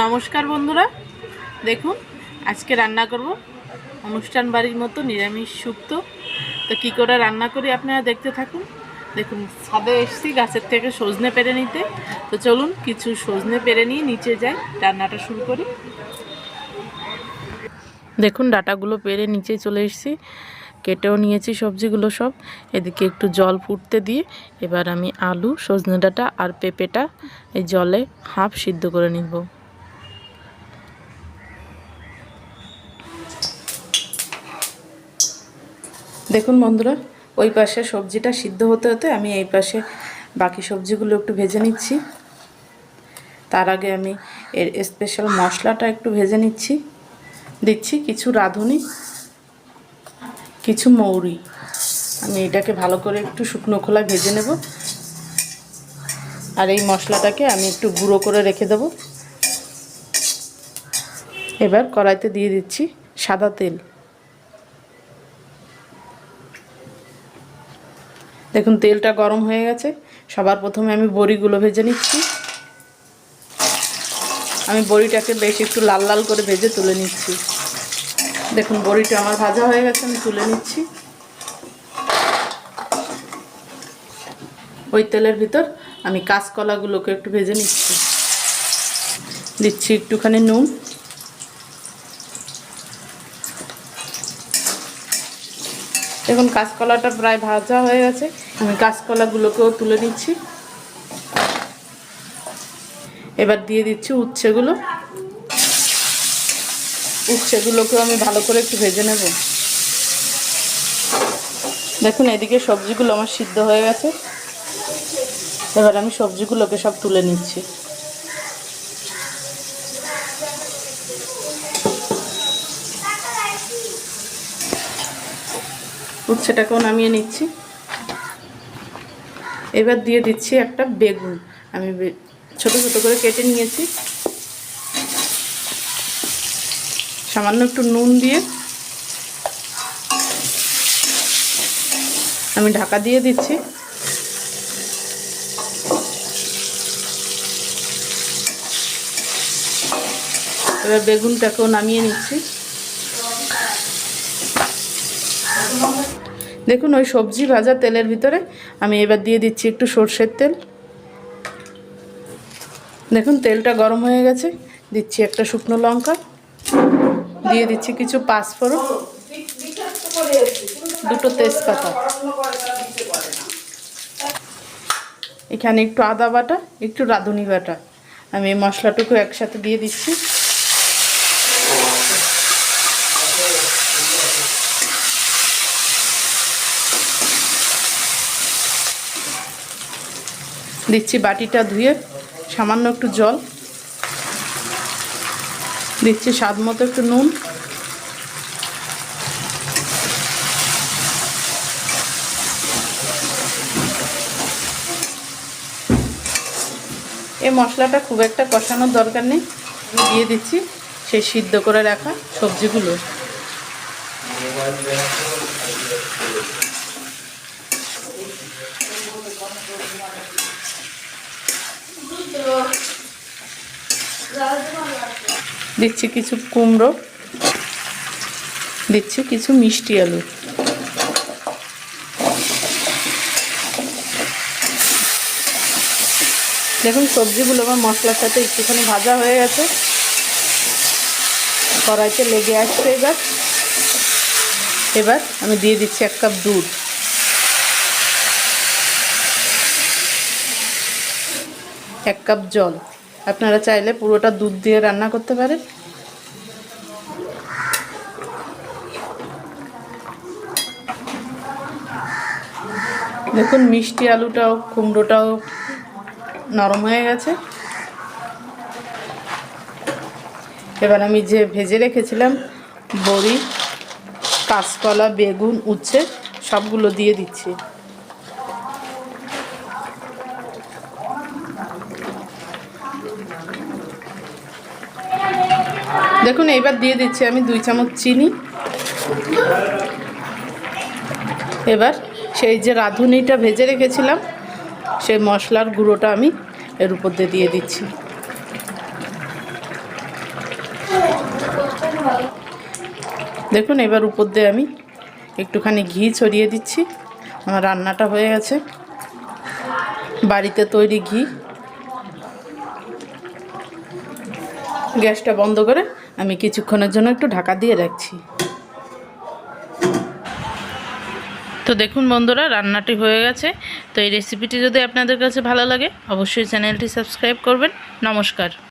নমস্কার বন্ধুরা। দেখুন, আজকে রান্না করব। অনুষ্ঠান বাড়ির মতো নিরামিষ শুক্তো তো কী করে রান্না করি আপনারা দেখতে থাকুন। দেখুন, ছাদে এসছি গাছের থেকে সজনে পেরে নিতে। তো চলুন, কিছু সজনে পেরে নিয়ে নিচে যাই, রান্নাটা শুরু করি। দেখুন, ডাটাগুলো পেরে নিচে চলে এসেছি। কেটেও নিয়েছি সবজিগুলো সব। এদিকে একটু জল ফুটতে দিয়ে এবার আমি আলু, সজনে ডাঁটা আর পেঁপেটা এই জলে হাফ সিদ্ধ করে নিব। দেখুন বন্ধুরা, ওই পাশে সবজিটা সিদ্ধ হতে হতে আমি এই পাশে বাকি সবজিগুলো একটু ভেজে নিচ্ছি। তার আগে আমি এর স্পেশাল মশলাটা একটু ভেজে নিচ্ছি। দিচ্ছি কিছু রাঁধুনি, কিছু মৌরি। আমি এটাকে ভালো করে একটু শুকনো খোলা ভেজে নেব। আর এই মশলাটাকে আমি একটু গুঁড়ো করে রেখে দেব। এবার কড়াইতে দিয়ে দিচ্ছি সাদা তেল। দেখুন, তেলটা গরম হয়ে গেছে। সবার প্রথমে আমি বড়িগুলো ভেজে নিচ্ছি। আমি বড়িটাকে বেশ একটু লাল লাল করে ভেজে তুলে নিচ্ছি। দেখুন, বড়িটা আমার ভাজা হয়ে গেছে, আমি তুলে নিচ্ছি। ওই তেলের ভিতর আমি কাঁচকলাগুলোকে একটু ভেজে নিচ্ছি। দিচ্ছি একটুখানি নুন। দেখুন, কাঁচকলাটা প্রায় ভাজা হয়ে গেছে। আমি কাঁচকলাগুলোকেও তুলে নিচ্ছি। এবার দিয়ে দিচ্ছি উচ্ছেগুলো। উচ্ছেগুলোকেও আমি ভালো করে একটু ভেজে নেব। দেখুন, এদিকে সবজিগুলো আমার সিদ্ধ হয়ে গেছে। এবার আমি সবজিগুলোকে সব তুলে নিচ্ছি। উচ্ছেটাকেও নামিয়ে নিচ্ছি। এবার দিয়ে দিচ্ছি একটা বেগুন। আমি ছোট ছোট করে কেটে নিয়েছি। সামান্য একটু নুন দিয়ে আমি ঢাকা দিয়ে দিচ্ছি। এবার বেগুনটাকেও নামিয়ে নিচ্ছি। দেখুন, ওই সবজি ভাজা তেলের ভিতরে আমি এবার দিয়ে দিচ্ছি একটু সর্ষের তেল। দেখুন, তেলটা গরম হয়ে গেছে। দিচ্ছি একটা শুকনো লঙ্কা। দিয়ে দিচ্ছি কিছু পাঁচফোড়ন। দুটো তেজপাতা। এখানে একটু আদা বাটা, একটু রাঁধুনি বাটা। আমি এই মশলাটুকু একসাথে দিয়ে দিচ্ছি। দিচ্ছি বাটিটা ধুয়ে, সামান্য একটু জল। দিচ্ছি স্বাদ মতো একটু নুন। এই মশলাটা খুব একটা কষানোর দরকার নেই। দিয়ে দিচ্ছি সেই সিদ্ধ করে রাখা সবজিগুলো। দিচ্ছি কিছু কুমড়ো, দিচ্ছি কিছু মিষ্টি আলু। দেখুন, সবজিগুলো আমার মশলার সাথে একটুখানি ভাজা হয়ে গেছে। কড়াইতে লেগে আসছে এবার। এবার আমি দিয়ে দিচ্ছি এক কাপ দুধ। এক কাপ জল। আপনারা চাইলে পুরোটা দুধ দিয়ে রান্না করতে পারেন। দেখুন, মিষ্টি আলুটাও, কুমড়োটাও নরম হয়ে গেছে। এবার আমি যে ভেজে রেখেছিলাম, বড়ি, কাঁচকলা, বেগুন, উচ্ছে, সবগুলো দিয়ে দিচ্ছি। দেখুন, এইবার দিয়ে দিচ্ছি আমি দুই চামচ চিনি। এবার সেই যে রাঁধুনিটা ভেজে রেখেছিলাম, সেই মশলার গুঁড়োটা আমি এর উপর দিয়ে দিয়ে দিচ্ছি। দেখুন, এবার উপর দিয়ে আমি একটুখানি ঘি ছড়িয়ে দিচ্ছি। আমার রান্নাটা হয়ে গেছে। বাড়িতে তৈরি ঘি। গ্যাসটা বন্ধ করে আমি কিছুক্ষণের জন্য একটু ঢাকা দিয়ে রাখছি। তো দেখুন বন্ধুরা, রান্নাটি হয়ে গেছে। তো এই রেসিপিটি যদি আপনাদের কাছে ভালো লাগে, অবশ্যই চ্যানেলটি সাবস্ক্রাইব করবেন। নমস্কার।